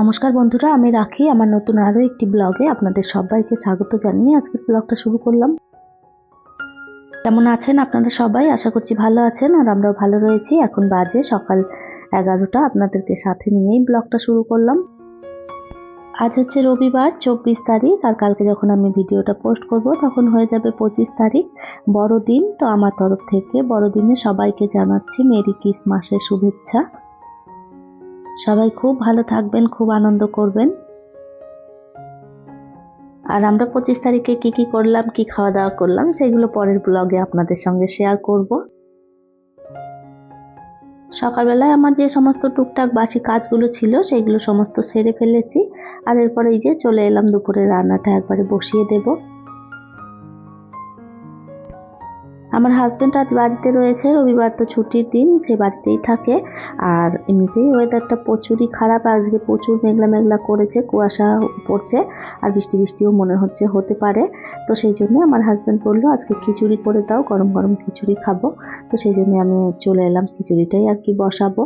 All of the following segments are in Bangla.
নমস্কার বন্ধুরা, আমি রাখি। আমার নতুন আরও একটি ব্লগে আপনাদের সবাইকে স্বাগত জানিয়ে আজকের ব্লগটা শুরু করলাম। কেমন আছেন আপনারা সবাই? আশা করছি ভালো আছেন আর আমরাও ভালো রয়েছি। এখন বাজে সকাল এগারোটা। আপনাদেরকে সাথে নিয়েই ব্লগটা শুরু করলাম। আজ হচ্ছে রবিবার, চব্বিশ তারিখ, আর কালকে যখন আমি ভিডিওটা পোস্ট করব, তখন হয়ে যাবে পঁচিশ তারিখ, বড়দিন। তো আমার তরফ থেকে বড়দিনে সবাইকে জানাচ্ছি মেরি ক্রিসমাসের শুভেচ্ছা। সবাই খুব ভালো থাকবেন, খুব আনন্দ করবেন। আর আমরা পঁচিশ তারিখে কি কি করলাম, কি খাওয়া দাওয়া করলাম, সেগুলো পরের ব্লগে আপনাদের সঙ্গে শেয়ার করব। সকালবেলায় আমার যে সমস্ত টুকটাক বাসি কাজগুলো ছিল, সেগুলো সমস্ত সেরে ফেলেছি। আর এরপরে এই যে চলে এলাম দুপুরে রান্নাটা একবারে বসিয়ে দেবো। আমার হাজব্যান্ড আজ বাড়িতে রয়েছে, রবিবার তো ছুটির দিন, সে বাড়িতেই থাকে। আর এমনিতেই ওয়েদারটা প্রচুরই খারাপ, আজকে প্রচুর মেঘলা মেঘলা করেছে, কুয়াশা পড়ছে, আর বৃষ্টি বৃষ্টিও মনে হচ্ছে হতে পারে। তো সেই জন্য আমার হাজব্যান্ড বলল, আজকে খিচুড়ি করে দাও, গরম গরম খিচুড়ি খাব। তো সেই জন্য আমি চলে এলাম, খিচুড়িটাই আর কি বসাবো।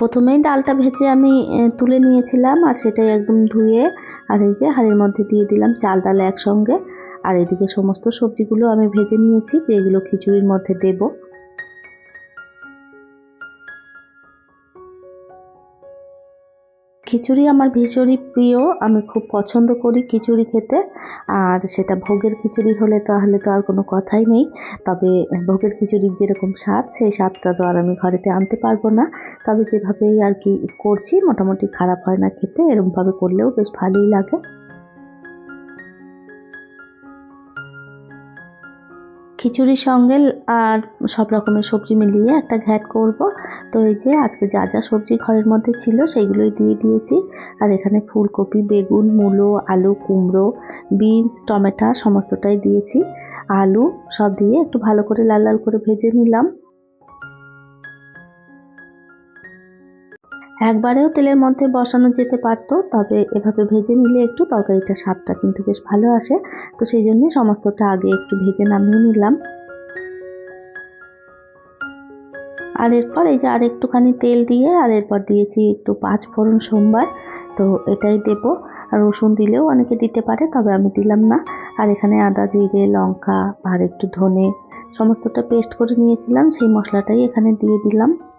প্রথমেই ডালটা ভেজে আমি তুলে নিয়েছিলাম আর সেটাই একদম ধুয়ে আর এই যে হাঁড়ির মধ্যে দিয়ে দিলাম চাল ডাল একসঙ্গে। আর এদিকে সমস্ত সবজিগুলো আমি ভেজে নিয়েছি এগুলো খিচুড়ির মধ্যে দেবো। খিচুড়ি আমার ভীষণই প্রিয়। আমি খুব পছন্দ করি খিচুড়ি খেতে। আর সেটা ভোগের খিচুড়ি হলে তাহলে তো আর কোনো কথাই নেই। তবে ভোগের খিচুড়ির যেরকম স্বাদ, সেই স্বাদটা তো আর আমি ঘরেতে আনতে পারব না। তবে যেভাবেই আর কি করছি, মোটামুটি খারাপ হয় না খেতে এরকমভাবে করলেও বেশ ভালোই লাগে। খিচুড়ির সঙ্গে আর সব রকমের সবজি মিলিয়ে একটা ঘ্যাট করব। তো এই যে আজকে যা যা সবজি ঘরের মধ্যে ছিল সেইগুলোই দিয়ে দিয়েছি। আর এখানে ফুলকপি, বেগুন, মূলো, আলু, কুমড়ো, বিনস, টমেটো, সমস্তটাই দিয়েছি। আলু সব দিয়ে একটু ভালো করে লাল লাল করে ভেজে নিলাম। একবারেও তেলের মধ্যে বসানো যেতে পারতো, তবে এভাবে ভেজে নিলে একটু তরকারিটা স্বাদটা কিন্তু বেশ ভালো আসে। তো সেই জন্য সমস্তটা আগে একটু ভেজে নামিয়ে নিলাম। আর এরপর এই যে আর একটুখানি তেল দিয়ে, আর এরপর দিয়েছি একটু পাঁচ ফোড়ন সোমবার, তো এটাই দেব। আর রসুন দিলেও অনেকে দিতে পারে, তবে আমি দিলাম না। আর এখানে আদা, জিরে, লঙ্কা, আর একটু ধনে, সমস্তটা পেস্ট করে নিয়েছিলাম। সেই মশলাটাই এখানে দিয়ে দিলাম।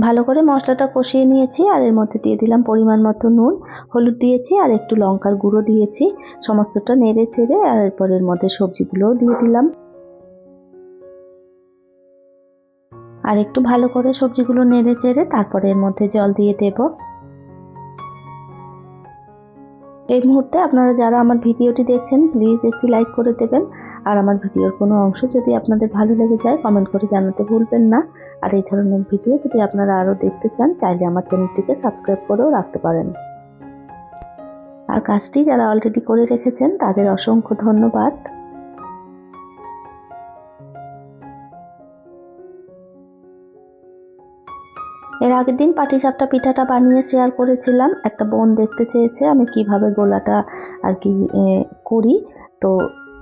ভালো করে মশলাটা কষিয়ে নিয়েছি আর এর মধ্যে দিয়ে দিলাম পরিমাণ মতো নুন, হলুদ দিয়েছি আর একটু লঙ্কার গুঁড়ো দিয়েছি। সমস্তটা নেড়ে ছেড়ে আর এরপর এর মধ্যে সবজিগুলোও দিয়ে দিলাম। আর একটু ভালো করে সবজিগুলো নেড়ে চেড়ে তারপরে এর মধ্যে জল দিয়ে দেব। এই মুহূর্তে আপনারা যারা আমার ভিডিওটি দেখছেন, প্লিজ একটি লাইক করে দেবেন। আর আমার ভিডিওর কোনো অংশ যদি আপনাদের ভালো লেগে যায়, কমেন্ট করে জানাতে ভুলবেন না। আর এই ধরনের ভিডিও যদি আপনারা আরও দেখতে চান, চাইলে আমার চ্যানেলটিকে সাবস্ক্রাইব করেও রাখতে পারেন। আর কাজটি যারা অলরেডি করে রেখেছেন, তাদের অসংখ্য ধন্যবাদ। এর আগের দিন পাটিসাপটা পিঠাটা বানিয়ে শেয়ার করেছিলাম। একটা বোন দেখতে চেয়েছে আমি কীভাবে গোলাটা আর কি করি। তো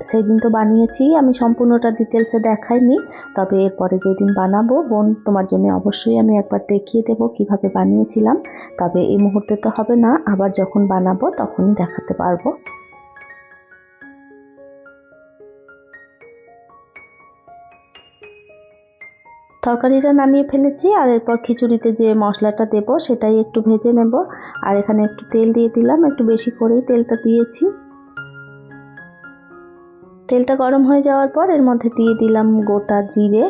সেই দিন তো বানিয়েছি, আমি সম্পূর্ণটা ডিটেলসে দেখাইনি, তবে এরপরে যেদিন বানাবো, বোন তোমার জন্য অবশ্যই আমি একবার দেখিয়ে দেব কীভাবে বানিয়েছিলাম, তবে এই মুহূর্তে তো হবে না, আবার যখন বানাবো তখনই দেখাতে পারব। তরকারিটা নামিয়ে ফেলেছি, আর এরপর খিচুড়িতে যে মশলাটা দেব সেটাই একটু ভেজে নেব, আর এখানে একটু তেল দিয়ে দিলাম, একটু বেশি করেই তেলটা দিয়েছি। তেলটা গরম হয়ে যাওয়ার পর এর মধ্যে দিয়ে দিলাম গোটা জিরে।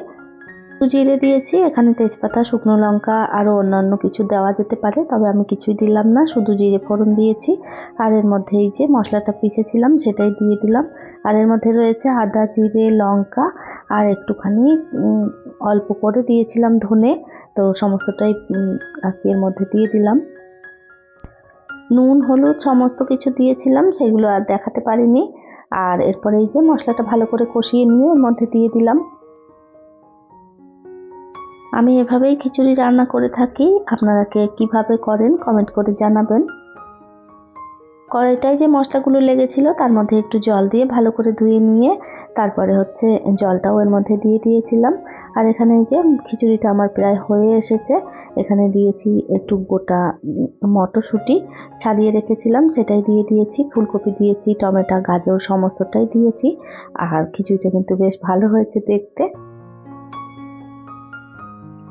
জিরে দিয়েছি, এখানে তেজপাতা, শুকনো লঙ্কা আরও অন্যান্য কিছু দেওয়া যেতে পারে, তবে আমি কিছুই দিলাম না, শুধু জিরে ফোড়ন দিয়েছি। আর এর মধ্যে এই যে মশলাটা পিছেছিলাম সেটাই দিয়ে দিলাম। আর এর মধ্যে রয়েছে আদা, জিরে, লঙ্কা, আর একটুখানি অল্প করে দিয়েছিলাম ধনে, তো সমস্তটাই আর কি এর মধ্যে দিয়ে দিলাম। নুন, হলুদ সমস্ত কিছু দিয়েছিলাম, সেগুলো আর দেখাতে পারিনি। আর এরপরে এই যে মশলাটা ভালো করে কষিয়ে নিয়ে এর মধ্যে দিয়ে দিলাম। আমি এভাবেই খিচুড়ি রান্না করে থাকি। আপনারা কে কীভাবে করেন কমেন্ট করে জানাবেন। কড়াইটায় যে মশলাগুলো লেগেছিল তার মধ্যে একটু জল দিয়ে ভালো করে ধুয়ে নিয়ে তারপরে হচ্ছে জলটাও এর মধ্যে দিয়ে দিয়েছিলাম। আর এখানে যে খিচুড়িটা আমার প্রায় হয়ে এসেছে, এখানে দিয়েছি একটু গোটা মটরশুঁটি ছাড়িয়ে রেখেছিলাম, সেটাই দিয়ে দিয়েছি। ফুলকপি দিয়েছি, টমেটো, গাজর, সমস্তটাই দিয়েছি। আর খিচুড়িটা কিন্তু বেশ ভালো হয়েছে দেখতে।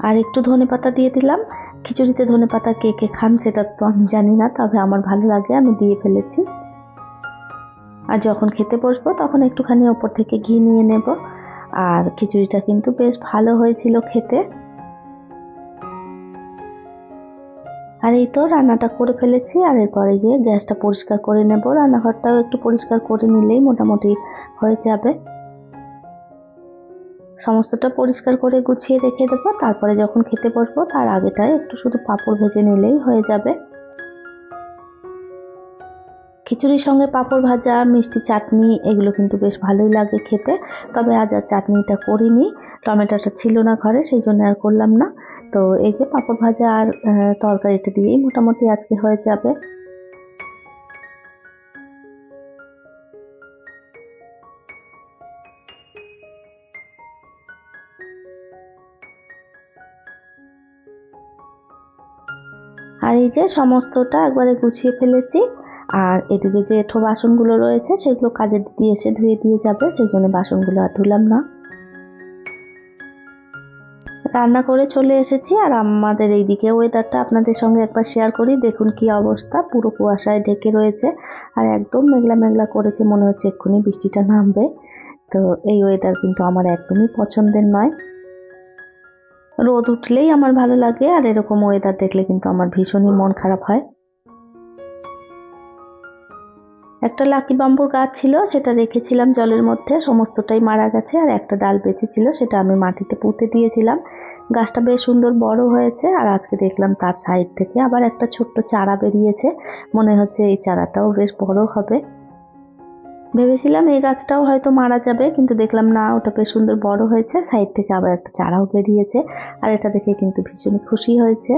আর একটু ধনে পাতা দিয়ে দিলাম। খিচুড়িতে ধনে পাতা কে কে খান সেটা তো আমি জানি না, তবে আমার ভালো লাগে, আমি দিয়ে ফেলেছি। আর যখন খেতে বসবো তখন একটুখানি ওপর থেকে ঘি নিয়ে নেব। আর খিচুড়িটা কিন্তু বেশ ভালো হয়েছিল খেতে। আর এই তো রান্নাটা করে ফেলেছি, আর এরপরে যে গ্যাসটা পরিষ্কার করে নেব। রান্নাঘরটাও একটু পরিষ্কার করে নিলেই মোটামুটি হয়ে যাবে। সমস্তটা পরিষ্কার করে গুছিয়ে রেখে দেবো, তারপরে যখন খেতে বসবো, তার আগেটায় একটু শুধু পাঁপড় ভেজে নিলেই হয়ে যাবে। খিচুড়ির সঙ্গে পাঁপড় ভাজা, মিষ্টি চাটনি, এগুলো কিন্তু বেশ ভালোই লাগে খেতে। তবে আজ আর চাটনিটা করিনি, টমেটোটা ছিল না ঘরে, সেই জন্য আর করলাম না। তো এই যে পাঁপড় ভাজা আর তরকারিটা দিয়েই মোটামুটি আজকে হয়ে যাবে। আর এই যে সমস্তটা একবারে গুছিয়ে ফেলেছি। আর এদিকে যে এঠো বাসনগুলো রয়েছে, সেগুলো কাজে দিদি এসে ধুয়ে দিয়ে যাবে, সেই জন্য বাসনগুলো আর ধুলাম না। রান্না করে চলে এসেছি, আর আমাদের এইদিকে ওয়েদারটা আপনাদের সঙ্গে একবার শেয়ার করি, দেখুন কি অবস্থা, পুরো কুয়াশায় ঢেকে রয়েছে, আর একদম মেঘলা মেঘলা করেছে, মনে হচ্ছে এক্ষুনি বৃষ্টিটা নামবে। তো এই ওয়েদার কিন্তু আমার একদমই পছন্দের নয়। রোদ উঠলেই আমার ভালো লাগে, আর এরকম ওয়েদার দেখলে কিন্তু আমার ভীষণই মন খারাপ হয়। একটা লাকি বাম্বুর গাছ ছিল, সেটা রেখেছিলাম জলের মধ্যে, সমস্তটাই মারা গেছে, আর একটা ডাল বেঁচে ছিল, সেটা আমি মাটিতে পুঁতে দিয়েছিলাম। গাছটা বেশ সুন্দর বড় হয়েছে, আর আজকে দেখলাম তার সাইড থেকে আবার একটা ছোট্ট চারা বেরিয়েছে, মনে হচ্ছে এই চারাটাও বেশ বড় হবে। ভেবেছিলাম এই গাছটাও হয়তো মারা যাবে, কিন্তু দেখলাম না, ওটা বেশ সুন্দর বড় হয়েছে সাইড থেকে আবার একটা চারাও বেরিয়েছে, আর এটা দেখে কিন্তু ভীষণ খুশি হয়েছে।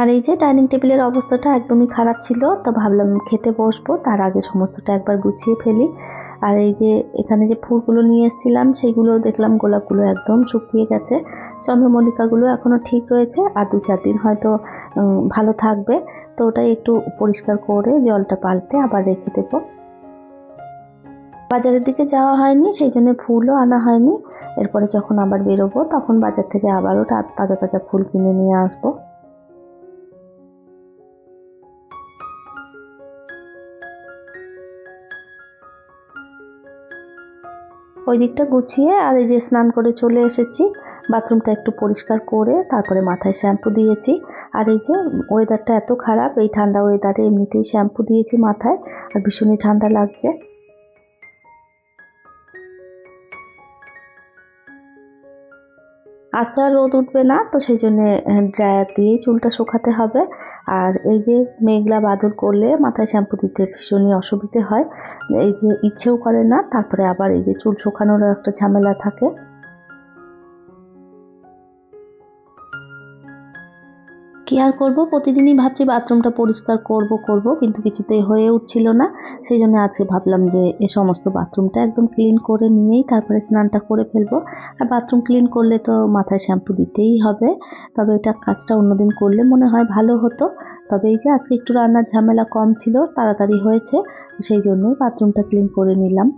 আর এই যে ডাইনিং টেবিলের অবস্থাটা একদমই খারাপ ছিল, তো ভাবলাম খেতে বসবো, তার আগে সমস্তটা একবার গুছিয়ে ফেলি। আর এই যে এখানে যে ফুলগুলো নিয়ে এসেছিলাম সেগুলো দেখলাম গোলাপগুলো একদম শুকিয়ে গেছে। চন্দ্রমল্লিকাগুলো এখনও ঠিক রয়েছে, আর দু চার দিন হয়তো ভালো থাকবে। তো ওটাই একটু পরিষ্কার করে জলটা পাল্টে আবার রেখে দেবো। বাজারের দিকে যাওয়া হয়নি, সেই জন্য ফুলও আনা হয়নি। এরপরে যখন আবার বেরোবো, তখন বাজার থেকে আবারও তাজা তাজা ফুল কিনে নিয়ে আসব। ওই দিকটা গুছিয়ে আর এই যে স্নান করে চলে এসেছি, বাথরুমটা একটু পরিষ্কার করে তারপরে মাথায় শ্যাম্পু দিয়েছি। আর এই যে ওয়েদারটা এত খারাপ, এই ঠান্ডা ওয়েদারে এমনিতেই শ্যাম্পু দিয়েছি মাথায়, আর ভীষণই ঠান্ডা লাগছে। আজ তো আর রোদ উঠবে না, তো সেই জন্যে ড্রায়ার দিয়েই চুলটা শুকাতে হবে। আর এই যে মেঘলা বাদল করলে মাথায় শ্যাম্পু দিতে ভীষণই অসুবিধে হয়। এই যে ইচ্ছেও করে না, তারপরে আবার এই যে চুল শুকানোর একটা ঝামেলা থাকে। কি আর করব? প্রতিদিনই ভাবছি বাথরুমটা পরিষ্কার করব করব, কিন্তু কিছুতেই হয়ে উঠছিল না। সেই জন্য আজকে ভাবলাম যে এ সমস্ত বাথরুমটা একদম ক্লিন করে নিয়েই তারপরে স্নানটা করে ফেলব। আর বাথরুম ক্লিন করলে তো মাথায় শ্যাম্পু দিতেই হবে। তবে এটা কাজটা অন্যদিন করলে মনে হয় ভালো হতো। তবে এই যে আজকে একটু রান্নার ঝামেলা কম ছিল, তাড়াতাড়ি হয়েছে, সেই জন্যই বাথরুমটা ক্লিন করে নিলাম।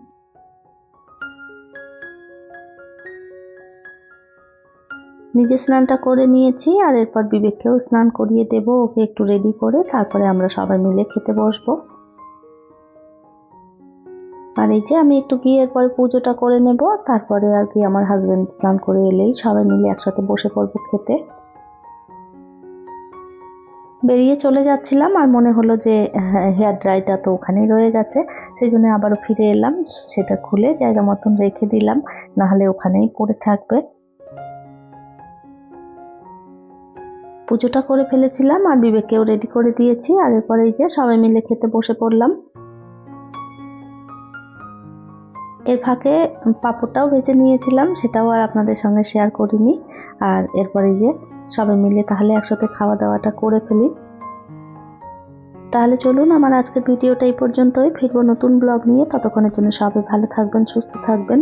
নিজে স্নানটা করে নিয়েছি আর এরপর বিবেককেও স্নান করিয়ে দেব, ওকে একটু রেডি করে তারপরে আমরা সবাই মিলে খেতে বসবো। আর এই যে আমি একটু গিয়ে এরপরে পুজোটা করে নেব, তারপরে আর কি আমার হাজবেন্ড স্নান করে এলেই সবাই মিলে একসাথে বসে পড়ব খেতে। বেরিয়ে চলে যাচ্ছিলাম আর মনে হলো যে হেয়ার ড্রাইটা তো ওখানেই রয়ে গেছে, সেই জন্য আবারও ফিরে এলাম, সেটা খুলে জায়গা মতন রেখে দিলাম, নাহলে ওখানেই পড়ে থাকবে। পুজোটা করে ফেলেছিলাম আর বিবেককেও রেডি করে দিয়েছি আর এরপরে যে সবাই মিলে খেতে বসে পড়লাম। এর ফাঁকে পাঁপড়টাও ভেজে নিয়েছিলাম, সেটাও আর আপনাদের সঙ্গে শেয়ার করিনি। আর এরপরে যে সবাই মিলে তাহলে একসাথে খাওয়া দাওয়াটা করে ফেলি। তাহলে চলুন, আমার আজকের ভিডিওটা এই পর্যন্তই। ফিরবো নতুন ব্লগ নিয়ে। ততক্ষণের জন্য সবাই ভালো থাকবেন, সুস্থ থাকবেন।